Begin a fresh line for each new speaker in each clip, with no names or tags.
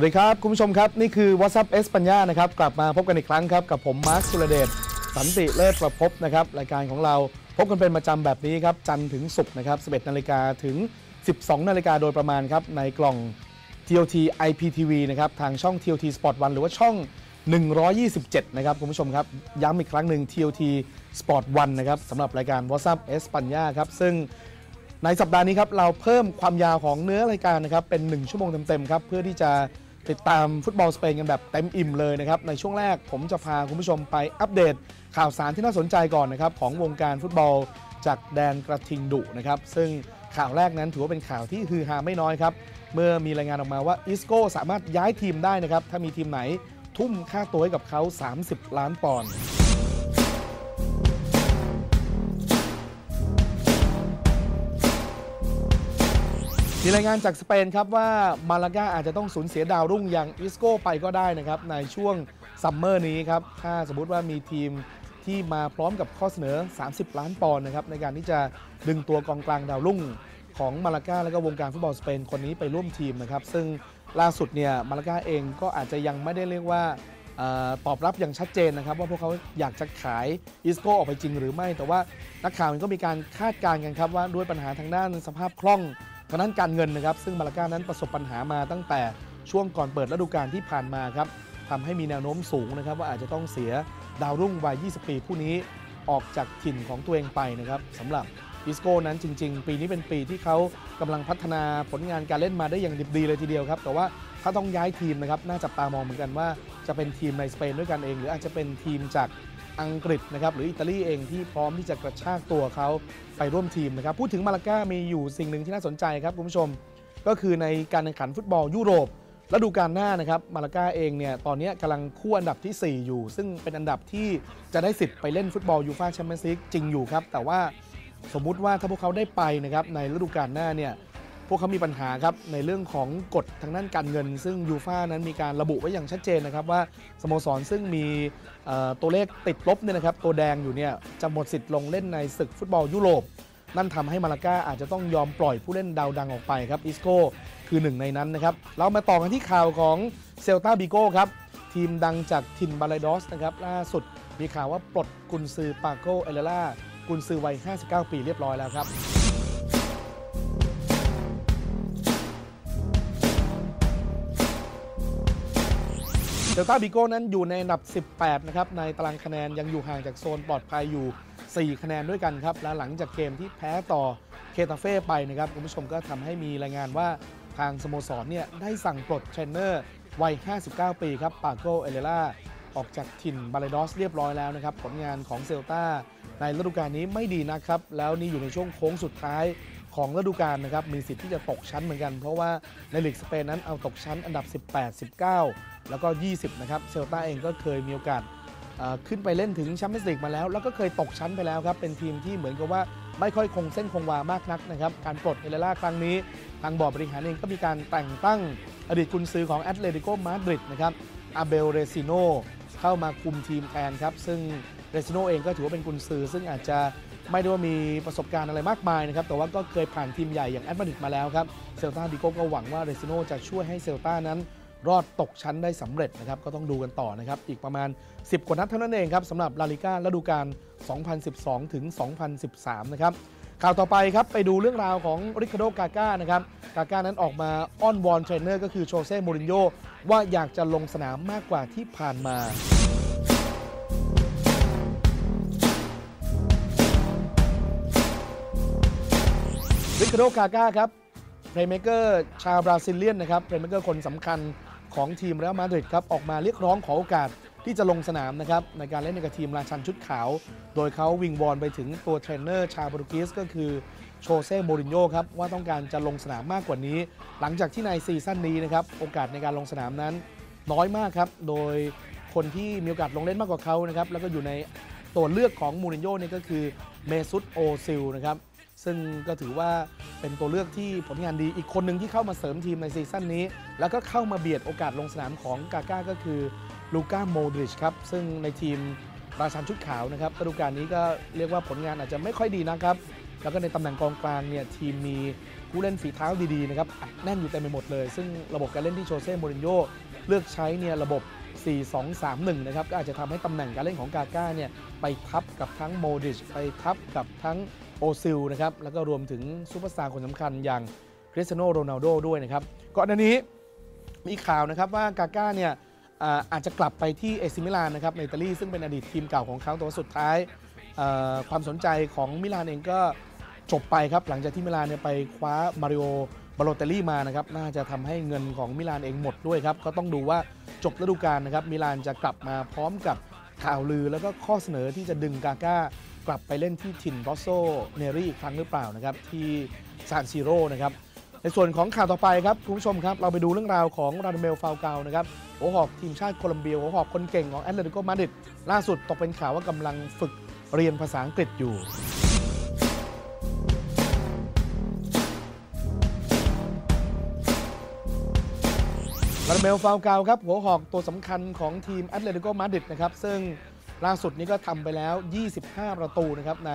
สวัสดีครับ คุณผู้ชมครับ นี่คือ WhatsApp เอสปัญญานะครับ กลับมาพบกันอีกครั้งครับ กับผมมาร์คสุรเดชสันติเลิศประพบนะครับ รายการของเราพบกันเป็นประจำแบบนี้ครับ จันทร์ถึงศุกร์นะครับ 11 นาฬิกาถึง 12 นาฬิกาโดยประมาณครับ ในกล่อง TOT IPTV นะครับ ทางช่อง TOT Sport 1 หรือว่าช่อง 127 นะครับ คุณผู้ชมครับ ย้ำอีกครั้งหนึ่ง TOT Sport 1 นะครับสำหรับรายการ WhatsApp เอสปัญญาครับซึ่งในสัปดาห์นี้ครับเราเพิ่มความยาวของเนื้อรายการนะครับเป็น 1 ชั่วโมงเต็มๆครับเพื่อที่จะ ติดตามฟุตบอลสเปนกันแบบเต็มอิ่มเลยนะครับในช่วงแรกผมจะพาคุณผู้ชมไปอัปเดตข่าวสารที่น่าสนใจก่อนนะครับของวงการฟุตบอลจากแดนกระทิงดุนะครับซึ่งข่าวแรกนั้นถือว่าเป็นข่าวที่ฮือฮาไม่น้อยครับเมื่อมีรายงานออกมาว่าอิสโก้สามารถย้ายทีมได้นะครับถ้ามีทีมไหนทุ่มค่าตัวให้กับเขา 30 ล้านปอนด์ มีรายงานจากสเปนครับว่ามาลากาอาจจะต้องสูญเสียดาวรุ่งอย่างอิสโก้ไปก็ได้นะครับ ในช่วงซัมเมอร์นี้ครับ ถ้าสมมุติว่ามีทีมที่มาพร้อมกับข้อเสนอ 30 ล้านปอนด์นะครับ ในการที่จะดึงตัวกองกลางดาวรุ่งของมาลากาและก็วงการฟุตบอลสเปนคนนี้ไปร่วมทีมนะครับ ซึ่งล่าสุดเนี่ยมาลากาเองก็อาจจะยังไม่ได้เรียกว่าออตอบรับอย่างชัดเจนนะครับ ว่าพวกเขาอยากจะขายอิสโก้ออกไปจริงหรือไม่ แต่ว่านักข่าวก็มีการคาดการณ์กันครับว่าด้วยปัญหาทางด้านสภาพคล่อง ทางด้านการเงินนะครับ ซึ่งมาลาก้านั้นประสบปัญหามาตั้งแต่ช่วงก่อนเปิดฤดูกาลที่ผ่านมาครับทำให้มีแนวโน้มสูงนะครับ ว่าอาจจะต้องเสียดาวรุ่งวัย 20 ปีผู้นี้ออกจากถิ่นของตัวเองไปนะครับสำหรับ อิสโก้นั้นจริง ๆ ปีนี้เป็นปีที่เขากำลังพัฒนาผลงานการเล่นมาได้อย่างดิบดีเลยทีเดียวครับ แต่ว่าถ้าต้องย้ายทีมนะครับน่าจับตามองเหมือนกันว่าจะเป็นทีมในสเปนด้วยกันเอง หรืออาจจะเป็นทีมจากอังกฤษนะครับหรืออิตาลีเองที่พร้อมที่จะกระชากตัวเขาไปร่วมทีมนะครับพูดถึงมาลาก้ามีอยู่สิ่งหนึ่งที่น่าสนใจครับคุณผู้ชม ก็คือในการแข่งขันฟุตบอลยุโรปฤดูกาลหน้านะครับมาลาก้าเองเนี่ยตอนนี้กำลังคู่อันดับที่ 4 อยู่ ซึ่งเป็นอันดับที่จะได้สิทธิ์ไปเล่นฟุตบอลยูฟ่าแชมเปี้ยนส์ลีกจริงอยู่ครับแต่ว่า สมมุติว่าถ้าพวกเขาได้ไปนะครับในฤดูกาลหน้าเนี่ยพวกเขามีปัญหาครับในเรื่องของกฎทางด้านการเงิน ซึ่งยูฟ่านั้นมีการระบุไว้อย่างชัดเจนนะครับว่าสโมสรซึ่งมีตัวเลขติดลบเนี่ยนะครับตัวแดงอยู่เนี่ยจะหมดสิทธิ์ลงเล่นในศึกฟุตบอลยุโรปนั่นทำให้มาลาก้าอาจจะต้องยอมปล่อยผู้เล่นดาวดังออกไปครับอิสโก้คือหนึ่งในนั้นนะครับเรามาต่อกันที่ข่าวของเซลตาบิโก้ครับทีมดังจากทินบาลดอสนะครับล่าสุดมีข่าวว่าปลดกุนซือปาโกเอเลล่า กุนซือวัย 59 ปีเรียบร้อยแล้วครับเดลต้าบิโก้นั้นอยู่ในอันดับ 18 นะครับ ในตารางคะแนนยังอยู่ห่างจากโซนปลอดภัยอยู่ 4 คะแนนด้วยกันครับ และหลังจากเกมที่แพ้ต่อเคตาเฟ่ไปนะครับ คุณผู้ชมก็ทำให้มีรายงานว่าทางสโมสรเนี่ยได้สั่งปลดเทรนเนอร์วัย 59 ปีครับ ปาโกเอเลล่า ออกจากถิ่นบาเลดอสเรียบร้อยแล้วนะครับ ผลงานของเซลตา ในฤดูกาลนี้ไม่ดีนะครับ แล้วนี่อยู่ในช่วงโค้งสุดท้ายของฤดูกาลนะครับ มีสิทธิ์ที่จะตกชั้นเหมือนกัน เพราะว่าในลีกสเปนนั้นเอาตกชั้นอันดับ 18 19 แล้วก็ 20 นะครับ เซลตาเองก็เคยมีโอกาสขึ้นไปเล่นถึงแชมเปี้ยนส์ลีกมาแล้ว แล้วก็เคยตกชั้นไปแล้วครับ เป็นทีมที่เหมือนกับว่าไม่ค่อยคงเส้นคงวามากนักนะครับ การปลดเอเลล่าครั้งนี้ ทางบอร์ดบริหารเองก็มีการแต่งตั้งอดีตกุนซือของแอตเลติโกมาดริดนะครับอาเบลเรซิโนเข้ามาคุมทีมแทนครับ ซึ่ง เรซิโนเองก็ถือว่าเป็นกุนซือ ซึ่งอาจจะไม่ได้ว่ามีประสบการณ์อะไรมากมายนะครับ แต่ว่าก็เคยผ่านทีมใหญ่อย่างแอตมาดริดมาแล้วครับ เซลตาดิโก้ก็หวังว่าเรซิโนจะช่วยให้เซลตานั้นรอดตกชั้นได้สำเร็จนะครับ ก็ต้องดูกันต่อนะครับ อีกประมาณ 10 กว่านัดเท่านั้นเองครับสำหรับลาลิก้าฤดูกาล 2012 ถึง 2013 นะครับ ข่าวต่อไปครับ ไปดูเรื่องราวของริคาโดกาก้านะครับ กาก้านั้นออกมาอ้อนวอนเทรนเนอร์ก็คือโชเซ่โมรินโญ่ว่าอยากจะลงสนามมากกว่าที่ผ่านมา ริคาโดกาก้าครับเพลย์เมเกอร์ชาวบราซิเลียนนะครับเพลย์เมเกอร์คนสำคัญของทีมเรอัลมาดริดครับออกมาเรียกร้องขอโอกาสที่จะลงสนามนะครับในการเล่นในกับทีมราชันชุดขาว โดยเขาวิงวอนไปถึงตัวเทรนเนอร์ชาวโปรตุเกสก็คือโชเซ่โมรินโญ่ครับว่าต้องการจะลงสนามมากกว่านี้ หลังจากที่ในซีซั่นนี้นะครับโอกาสในการลงสนามนั้นน้อยมากครับ โดยคนที่มีโอกาสลงเล่นมากกว่าเขานะครับแล้วก็อยู่ในตัวเลือกของมูรินโญ่เนี่ยก็คือเมซุตโอซิลนะครับ ซึ่งก็ถือว่าเป็นตัวเลือกที่ผลงานดีอีกคนหนึ่งที่เข้ามาเสริมทีมในซีซั่นนี้ แล้วก็เข้ามาเบียดโอกาสลงสนามของกาก้าก็คือลูก้าโมดริชครับ ซึ่งในทีมราชันชุดขาวนะครับฤดูกาลนี้ก็เรียกว่าผลงานอาจจะไม่ค่อยดีนะครับ แล้วก็ในตำแหน่งกองกลางเนี่ยทีมมีผู้เล่นฝีเท้าดีๆนะครับแน่นอยู่เต็มไปหมดเลย ซึ่งระบบการเล่นที่โชเซ่โมรินโญ่เลือกใช้เนี่ยระบบ 4-2-3-1 นะครับ ก็อาจจะทำให้ตำแหน่งการเล่นของกาก้าเนี่ยไปทับกับทั้งโมดิช ไปทับกับทั้งโอซิลนะครับ แล้วก็รวมถึงซูเปอร์สตาร์คนสำคัญอย่างคริสเตียโนโรนัลโดด้วยนะครับ ก่อนหน้านี้มีข่าวนะครับว่ากาก้าเนี่ยอาอาจจะกลับไปที่เอซิมิลานนะครับในอิตาลีซึ่งเป็นอดีตทีมเก่าของเขาแต่ว่าสุดท้ายความสนใจของมิลานเองก็ จบไปครับ หลังจากที่มิลานเนี่ยไปคว้ามาริโอบาโลเตลลี่มานะครับน่าจะทำให้เงินของมิลานเองหมดด้วยครับ ก็ต้องดูว่าจบฤดูกาลนะครับมิลานจะกลับมาพร้อมกับข่าวลือแล้วก็ข้อเสนอที่จะดึงกาก้ากลับไปเล่นที่ถิ่นบอสโซเนรี่อีกครั้งหรือเปล่านะครับที่ซานซิโร่นะครับในส่วนของข่าวต่อไปครับคุณผู้ชมครับ เราไปดูเรื่องราวของราดเมลฟาวเกานะครับหัวหอกทีมชาติโคลัมเบียหัวหอกคนเก่งของแอตเลติโกมาดริดล่าสุดตกเป็นข่าวว่ากำลังฝึกเรียนภาษาอังกฤษอยู่ ราดเมลฟาวเกาครับ หัวหอกตัวสำคัญของทีมแอตเลติโกมาดริดนะครับ ซึ่งล่าสุดนี้ก็ทำไปแล้ว 25 ประตูนะครับ ใน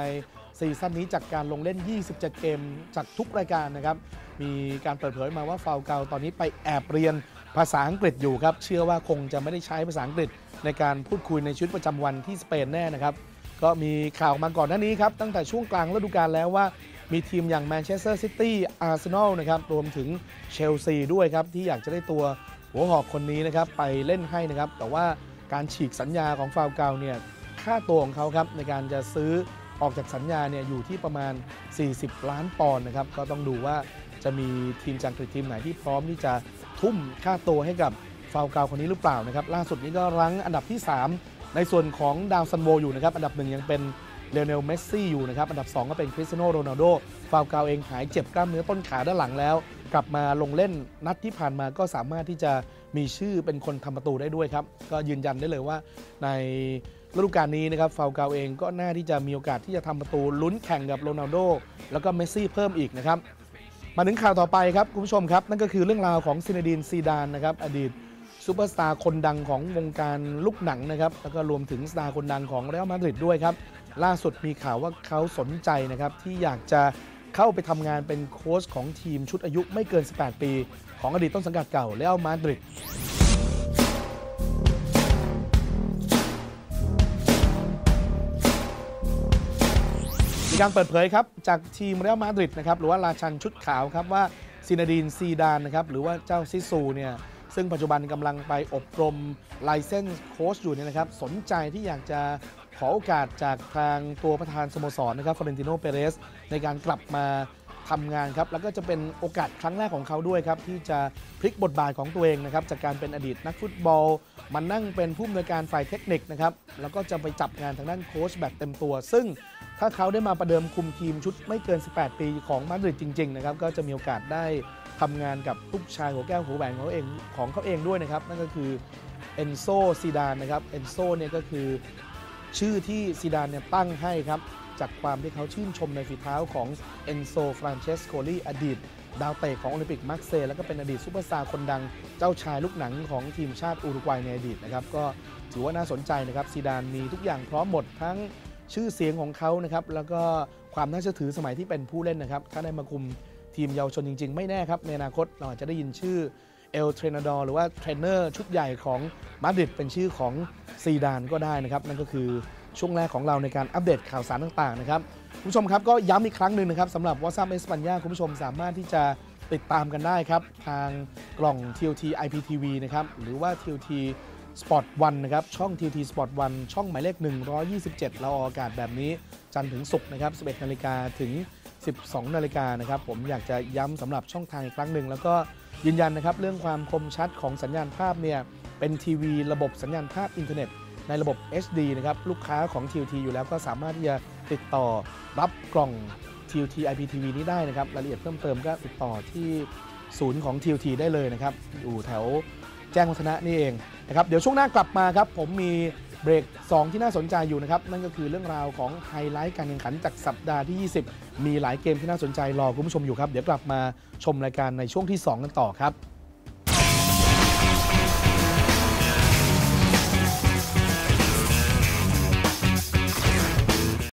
ซีซั่นนี้จากการลงเล่น 27 เกมจากทุกรายการนะครับ มีการเปิดเผยมาว่าฟาวเกาตอนนี้ไปแอบเรียนภาษาอังกฤษอยู่ครับ เชื่อว่าคงจะไม่ได้ใช้ภาษาอังกฤษในการพูดคุยในชีวิตประจำวันที่สเปนแน่นะครับ ก็มีข่าวมาก่อนหน้านี้ครับ ตั้งแต่ช่วงกลางฤดูกาลแล้วว่ามีทีมอย่างแมนเชสเตอร์ซิตี้อาร์เซนอลนะครับรวมถึงเชลซีด้วยครับ ที่อยากจะได้ตัว หัวหอกคนนี้นะครับไปเล่นให้นะครับ แต่ว่าการฉีกสัญญาของฟาวเกาเนี่ยค่าตัวของเขาครับในการจะซื้อออกจากสัญญาเนี่ยอยู่ที่ประมาณ 40 ล้านปอนด์นะครับ ก็ต้องดูว่าจะมีทีมจากอังกฤษทีมไหนที่พร้อมที่จะทุ่มค่าตัวให้กับฟาวเกาคนนี้หรือเปล่านะครับ ล่าสุดนี้ก็รั้งอันดับที่ 3 ในส่วนของดาวซันโวอยู่นะครับ อันดับหนึ่งยังเป็นเลโอเนลเมสซี่อยู่นะครับ อันดับ 2 ก็เป็นคริสเตียโนโรนัลโดฟาวเกาเองหายเจ็บกล้ามเนื้อต้นขาด้านหลังแล้ว กลับมาลงเล่นนัดที่ผ่านมาก็สามารถที่จะมีชื่อเป็นคนทำประตูได้ด้วยครับ ก็ยืนยันได้เลยว่าในฤดูกาลนี้นะครับฟาวเกาเองก็น่าที่จะมีโอกาสที่จะทำประตูลุ้นแข่งกับโรนัลโดแล้วก็เมสซี่เพิ่มอีกนะครับ มาถึงข่าวต่อไปครับคุณผู้ชมครับ นั่นก็คือเรื่องราวของซินเดดินซีดานนะครับอดีตซูเปอร์สตาร์คนดังของวงการลูกหนังนะครับแล้วก็รวมถึงสตาร์คนดังของเรอัลมาดริดด้วยครับล่าสุดมีข่าวว่าเขาสนใจนะครับที่อยากจะ เข้าไปทำงานเป็นโค้ชของทีมชุดอายุไม่เกิน 18 ปี ของอดีตต้นสังกัดเก่าเรอัลมาดริดมีการเปิดเผยครับจากทีมเรอัลมาดริดนะครับหรือว่าราชันชุดขาวครับว่าซินาดีนซีดานนะครับหรือว่าเจ้าซิซูเนี่ยซึ่งปัจจุบันกำลังไปอบรมไลเซนส์โค้ชอยู่เนี่ยนะครับสนใจที่อยากจะ ขอโอกาสจากทางตัวประธานสโมสรนะครับฟอเรนติโนเปเรสในการกลับมาทำงานครับ แล้วก็จะเป็นโอกาสครั้งแรกของเขาด้วยครับ ที่จะพลิกบทบาทของตัวเองนะครับ จากการเป็นอดีตนักฟุตบอล มานั่งเป็นผู้อำนวยการฝ่ายเทคนิคนะครับ แล้วก็จะไปจับงานทางด้านโค้ชแบบเต็มตัว ซึ่งถ้าเขาได้มาประเดิมคุมทีมชุดไม่เกิน 18 ปีของมาดริดจริง ๆ นะครับ ก็จะมีโอกาสได้ทำงานกับลูกชายหัวแก้วหัวแหวนของเขาเองของเขาเองด้วยนะครับ นั่นก็คือเอนโซซีดานนะครับเอนโซเนี่ยก็คือ ชื่อที่ซีดานเนี่ยตั้งให้ครับ จากความที่เขาชื่นชมในฝีเท้าของเอนโซฟรานเชสโคลีอดีต ดาวเตะของโอลิมปิกมาร์กเซ แล้วก็เป็นอดีตซูเปอร์สตาร์คนดังเจ้าชายลูกหนังของทีมชาติอุรุกวัยในอดีตนะครับก็ถือว่าน่าสนใจนะครับซีดานมีทุกอย่างพร้อมหมดทั้งชื่อเสียงของเขานะครับแล้วก็ความน่าเชื่อถือสมัยที่เป็นผู้เล่นนะครับ ถ้าได้มาคุมทีมเยาวชนจริง ๆ ไม่แน่ครับในอนาคตเราอาจจะได้ยินชื่อ เอลเทรนดอร์หรือว่าเทรนเนอร์ชุดใหญ่ของมาดริดเป็นชื่อของซีดานก็ได้นะครับ นั่นก็คือช่วงแรกของเราในการอัปเดตข่าวสารต่างๆนะครับคุณผู้ชมครับก็ย้ำอีกครั้งหนึ่งนะครับสำหรับวอซั p เอสปัญญาคุณผู้ชมสามารถที่จะติดตามกันได้ครับ ทางกล่อง TOT IPTV นะครับหรือว่า TOT Sport 1นะครับช่อง TT Sport 1 ช่องหมายเลข 127 เราออกอากาศแบบนี้ จันทร์ถึงศุกร์นะครับ 11 นาฬิกาถึง 12 นาฬิกานะครับ ผมอยากจะย้ำสำหรับช่องทางอีกครั้งหนึ่งแล้วก็ ยืนยันนะครับเรื่องความคมชัดของสัญญาณภาพเนี่ยเป็นทีวีระบบสัญญาณภาพอินเทอร์เน็ต ในระบบ HD นะครับลูกค้าของ TOT อยู่แล้วก็สามารถที่จะติดต่อรับกล่อง TOT IPTV นี้ได้นะครับรายละเอียดเพิ่มเติมก็ติดต่อที่ศูนย์ของ TOT ได้เลยนะครับอยู่แถวแจ้งวัฒนะนี่เองนะครับเดี๋ยวช่วงหน้ากลับมาครับผมมี เบรก 2 ที่น่าสนใจอยู่นะครับ นั่นก็คือเรื่องราวของไฮไลท์การแข่งขันจากสัปดาห์ที่ 20 มีหลายเกมที่น่าสนใจรอคุณผู้ชมอยู่ครับ เดี๋ยวกลับมาชมรายการในช่วงที่ 2 กันต่อครับ